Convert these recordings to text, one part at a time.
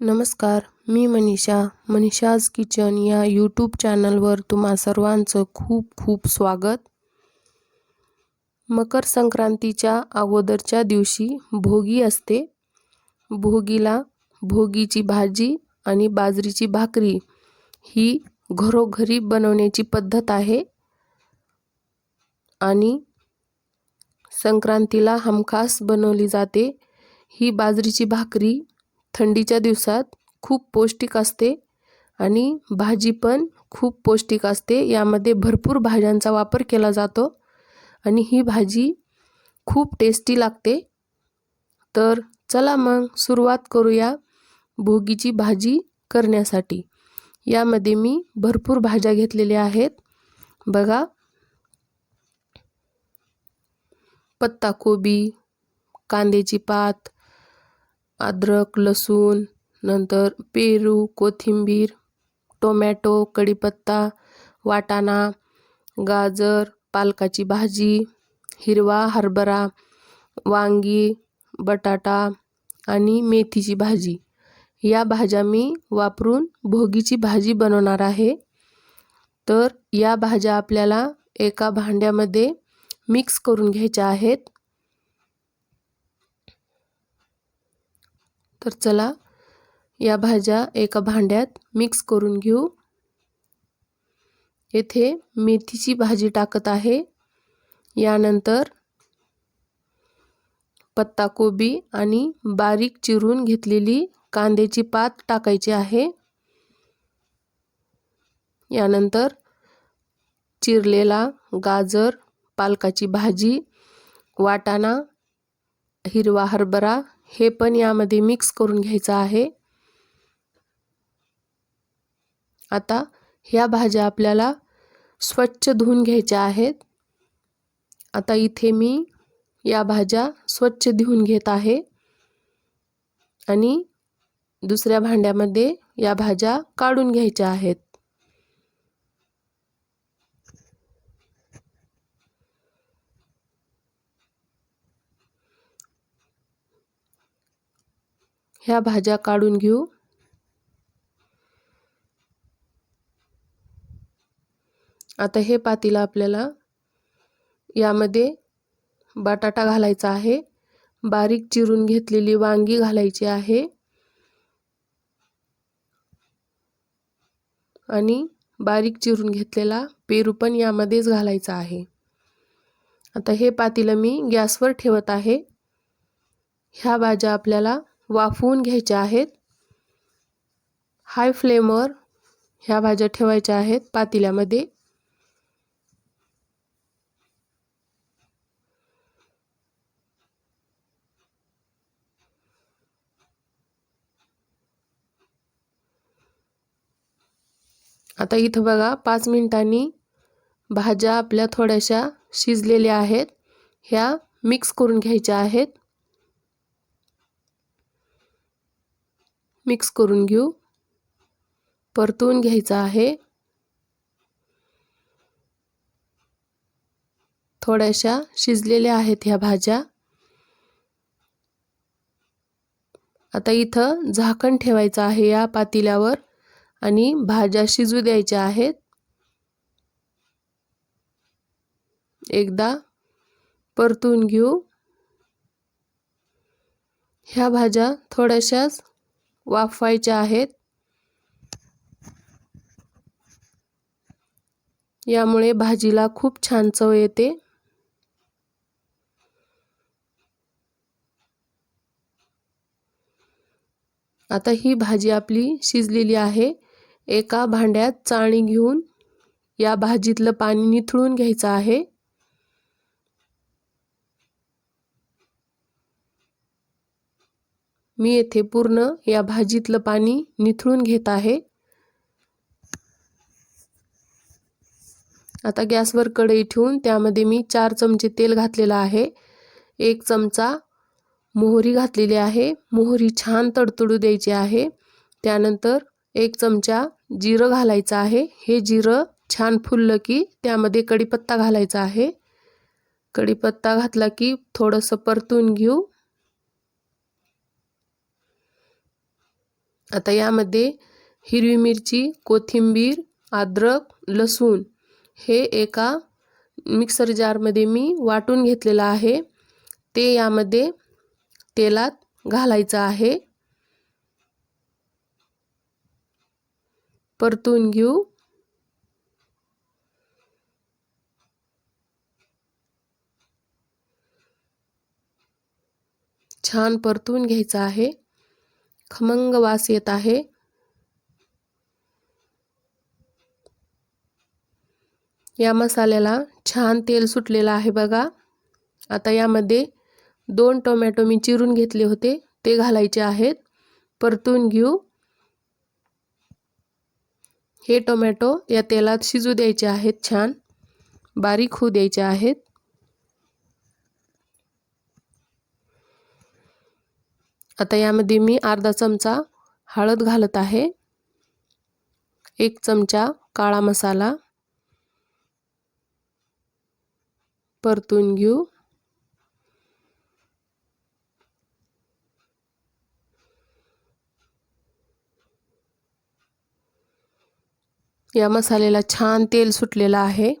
नमस्कार मी मनीषा मनीषाज किचन या यूट्यूब चॅनलवर तुम्हा सर्वांचं खूप खूप स्वागत. मकर संक्रांतीच्या अगोदरच्या दिवशी भोगी असते. भोगीला भोगीची भाजी आणि बाजरीची भाकरी ही घरोघरी बनवण्याची पद्धत आहे. आणि संक्रांतीला हमखास बनवली जाते. ही बाजरीची भाकरी थंडीच्या दिवसात खूप पौष्टिक असते आणि भाजी पण खूप पौष्टिक असते. यामध्ये भरपूर भाज्यांचा वापर केला जातो आणि ही भाजी खूप टेस्टी लागते. तर चला मग सुरुवात करूया भोगीची भाजी करण्यासाठी. यामध्ये मी भरपूर भाज्या घेतलेल्या आहेत. बघा. पत्ताकोबी कांद्याची पात अद्रक लसूण नंतर पेरू कोथिंबीर टोमॅटो कढीपत्ता वाटाणा गाजर पालकाची भाजी हिरवा हरभरा वांगी बटाटा आणि मेथीची भाजी. या भाज्या मी वापरून भोगीची भाजी बनवणार आहे. तर या भाज्या आपल्याला एका भांड्यामध्ये मिक्स करून घ्यायच्या आहेत. तर चला या भाज्या एका भांड्यात मिक्स करून घेऊ. येथे मेथीची भाजी टाकत आहे. यानंतर पत्ताकोबी आणि बारीक चिरून घेतलेली कांद्याची पात टाकायची आहे. यानंतर चिरलेला गाजर पालकाची भाजी वाटाणा हिरवा हरभरा हे पण यामध्ये मिक्स करून घ्यायचं आहे. आता ह्या भाज्या आपल्याला स्वच्छ धुवून घ्यायच्या आहेत. आता इथे मी या भाज्या स्वच्छ धुवून घेत आहे. आणि दुसऱ्या भांड्यामध्ये या भाज्या काढून घ्यायच्या आहेत. ह्या भाज्या काढून घेऊ. आता हे पातीला आपल्याला यामध्ये बटाटा घालायचा आहे. बारीक चिरून घेतलेली वांगी घालायची आहे. आणि बारीक चिरून घेतलेला पेरू पण यामध्येच घालायचा आहे. आता हे पातीलं मी गॅसवर ठेवत आहे. ह्या भाज्या आपल्याला वाफवून घ्यायच्या आहेत. हाय फ्लेमवर ह्या भाज्या ठेवायच्या आहेत पातेल्यामध्ये. आता इथं बघा पाच मिनिटांनी भाज्या आपल्या थोड्याशा शिजलेल्या आहेत. ह्या मिक्स करून घ्यायच्या आहेत. मिक्स करून घेऊ. परतून घ्यायचं आहे. थोड्याशा शिजलेल्या आहेत ह्या भाज्या. आता इथं झाकण ठेवायचं आहे या पातिल्यावर आणि भाज्या शिजू द्यायच्या आहेत. एकदा परतून घेऊ. ह्या भाज्या थोड्याशाच वाफवायच्या आहेत. यामुळे भाजीला खूप छान चव येते. आता ही भाजी आपली शिजलेली आहे. एका भांड्यात चाळणी घेऊन या भाजीतलं पाणी निथळून घ्यायचं आहे. मी येथे पूर्ण या भाजीतलं पाणी निथळून घेत आहे. आता गॅसवर कढई ठेवून त्यामध्ये मी चार चमचे तेल घातलेलं आहे. एक चमचा मोहरी घातलेली आहे. मोहरी छान तडतडू द्यायची आहे. त्यानंतर एक चमचा जिरं घालायचं आहे. हे जिरं छान फुललं की त्यामध्ये कढीपत्ता घालायचा आहे. कढीपत्ता घातला की थोडंसं परतून घेऊ. आता यामध्ये हिरवी मिरची कोथिंबीर अद्रक लसूण हे एका मिक्सर जारमध्ये मी वाटून घेतलेलं आहे. ते यामध्ये तेलात घालायचं आहे. परतून घेऊ. छान परतून घ्यायचं आहे. खमंग वास येत आहे. या मसाल्याला छान तेल सुटलेलं आहे बघा. आता यामध्ये दोन टोमॅटो मी चिरून घेतले होते ते घालायचे आहेत. परतून घेऊ. हे टोमॅटो या तेलात शिजू द्यायचे आहेत छान. बारीक होऊ द्यायचे आहेत. आता यामध्ये मी अर्धा चमचा हळद घालत आहे. एक चमचा काळा मसाला. परतून घेऊ. या मसाल्याला छान तेल सुटलेलं आहे.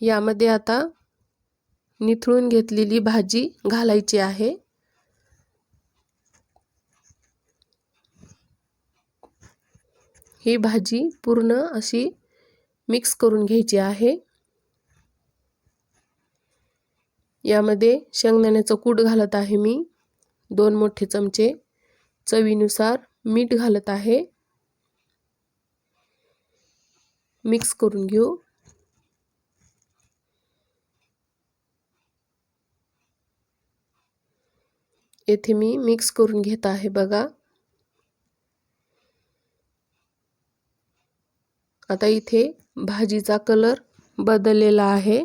यामध्ये आता निथळून घेतलेली भाजी घालायची आहे. ही भाजी पूर्ण अशी मिक्स करून घ्यायची आहे. यामध्ये शेंगदाण्याचं कूट घालत आहे मी. दोन मोठे चमचे चवीनुसार मीठ घालत आहे. मिक्स करून घेऊ. येथे मी मिक्स करून घेत आहे बघा. आता इथे भाजीचा कलर बदललेला आहे.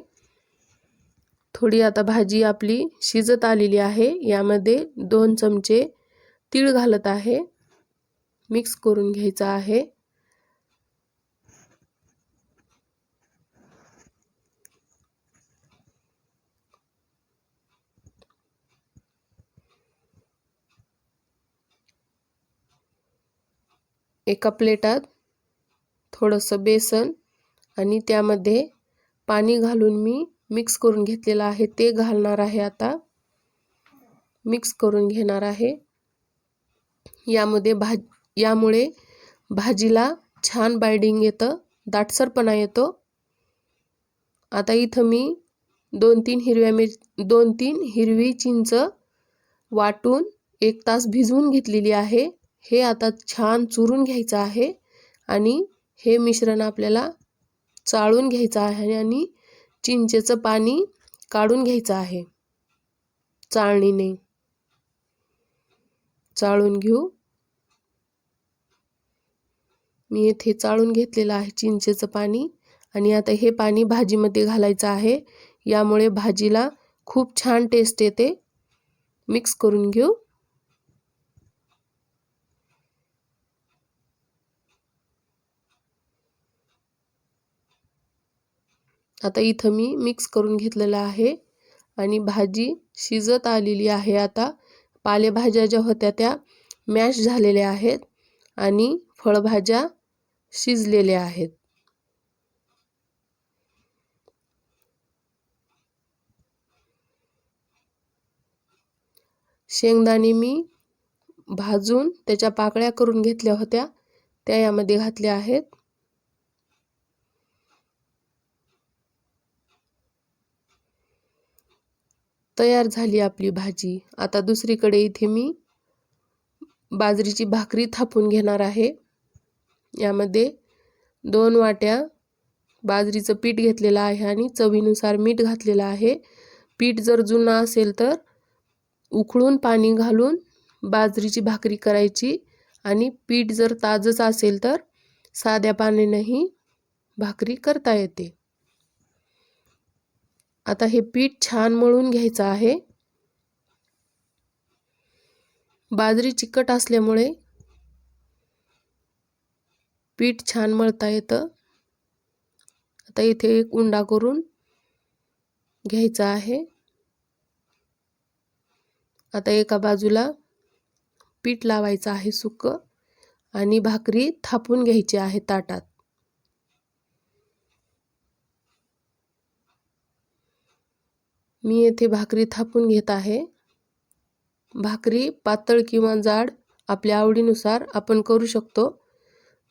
थोडी आता भाजी आपली शिजत आलेली आहे. यामध्ये दोन चमचे तीळ घालत आहे. मिक्स करून घ्यायचा आहे. एका प्लेटात थोडंसं बेसन आणि त्यामध्ये पाणी घालून मी मिक्स करून घेतलेलं आहे. ते घालणार आहे आता. मिक्स करून घेणार आहे. यामध्ये भाज यामुळे भाजीला छान बायडिंग येतं दाटसरपणा येतो. आता इथं मी दोन तीन हिरव्या मिर दोन तीन हिरवी चिंच वाटून एक तास भिजवून घेतलेली आहे. हे आता छान चुरून घ्यायचं आहे आणि हे मिश्रण आपल्याला चाळून घ्यायचं आहे आणि चिंचेचं पाणी काढून घ्यायचं आहे. चाळणीने. चाळून घेऊ. मी येथे चाळून घेतलेलं आहे चिंचेचं पाणी आणि आता हे पाणी भाजीमध्ये घालायचं आहे. यामुळे भाजीला खूप छान टेस्ट येते. मिक्स करून घेऊ. आता इथं मी मिक्स करून घेतलेलं आहे. आणि भाजी शिजत आलेली आहे आता. पालेभाज्या ज्या होत्या त्या मॅश झालेल्या आहेत. आणि फळभाज्या शिजलेल्या आहेत. शेंगदाणे मी भाजून त्याच्या पाकळ्या करून घेतल्या होत्या. त्या यामध्ये घातल्या आहेत. तयार झाली आपली भाजी. आता दुसरीकडे इथे मी बाजरीची भाकरी थापून घेणार आहे. यामध्ये दोन वाट्या बाजरीचं पीठ घेतलेलं आहे आणि चवीनुसार मीठ घातलेलं आहे. पीठ जर जुनं असेल तर उकळून पाणी घालून बाजरीची भाकरी करायची आणि पीठ जर ताजंच असेल तर साध्या पाण्यानेही भाकरी करता येते. आता हे पीठ छान मळून घ्यायचं आहे. बाजरी चिकट असल्यामुळे पीठ छान मळता येतं. आता इथे एक उंडा करून घ्यायचा आहे. आता एका बाजूला पीठ लावायचं आहे सुकं आणि भाकरी थापून घ्यायची आहे ताटात. मी येथे भाकरी थापून घेत आहे. भाकरी पातळ किंवा जाड आपल्या आवडीनुसार आपण करू शकतो.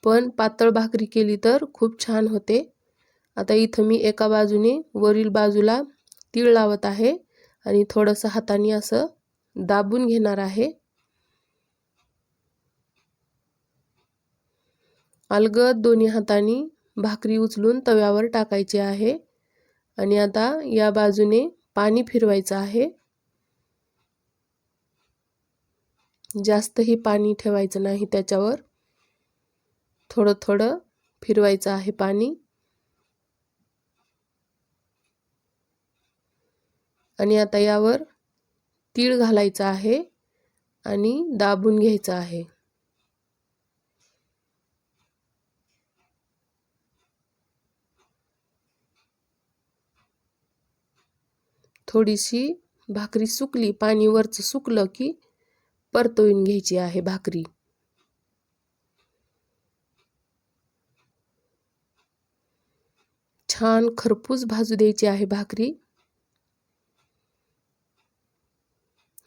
पण पातळ भाकरी केली तर खूप छान होते. आता इथं मी एका बाजूने वरील बाजूला तीळ लावत आहे आणि थोडंसं हाताने असं दाबून घेणार आहे. अलगद दोन्ही हाताने भाकरी उचलून तव्यावर टाकायची आहे. आणि आता या बाजूने पाणी फिरवायचं आहे. जास्तही पाणी ठेवायचं नाही त्याच्यावर. थोडं थोडं फिरवायचं आहे पाणी. आणि आता यावर तीळ घालायचं आहे आणि दाबून घ्यायचं आहे. थोडीशी भाकरी सुकली पाणी वरचं सुकलं की परतवून घ्यायची आहे भाकरी. छान खरपूस भाजू द्यायची आहे भाकरी.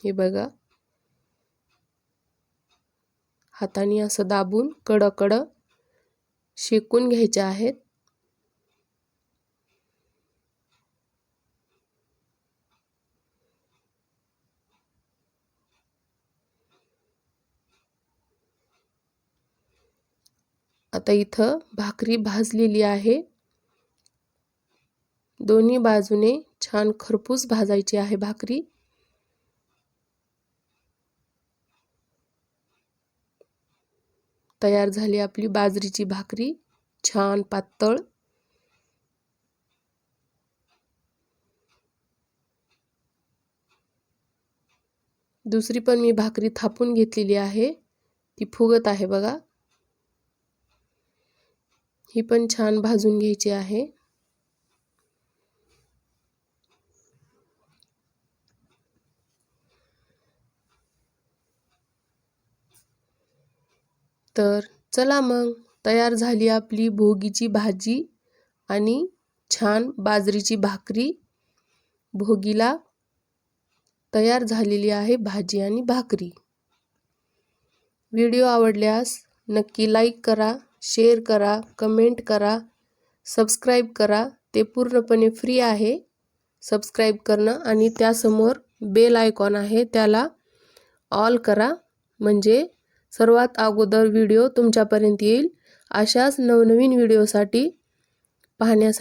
हे बघा. हाताने असं दाबून कडकड शेकून घ्यायचे आहेत. आता इथं भाकरी भाजलेली आहे. दोन्ही बाजूने छान खरपूस भाजायची आहे भाकरी. तयार झाली आपली बाजरीची भाकरी. छान पातळ. दुसरी पण मी भाकरी थापून घेतलेली आहे. ती फुगत आहे बघा. ही पण छान भाजून घ्यायची आहे. तर चला मग तयार झाली आपली भोगीची भाजी आणि छान बाजरीची भाकरी. भोगीला तयार झालेली आहे भाजी आणि भाकरी. व्हिडिओ आवडल्यास नक्की लाईक करा. शेअर करा कमेंट करा सबस्क्राईब करा. ते पूर्णपणे फ्री आहे. सबस्क्राईब करणं आणि त्यासमोर बेल आयकॉन आहे त्याला ऑल करा. म्हणजे सर्वात अगोदर व्हिडिओ तुमच्यापर्यंत येईल. अशाच नवनवीन व्हिडिओसाठी पाहण्यासाठी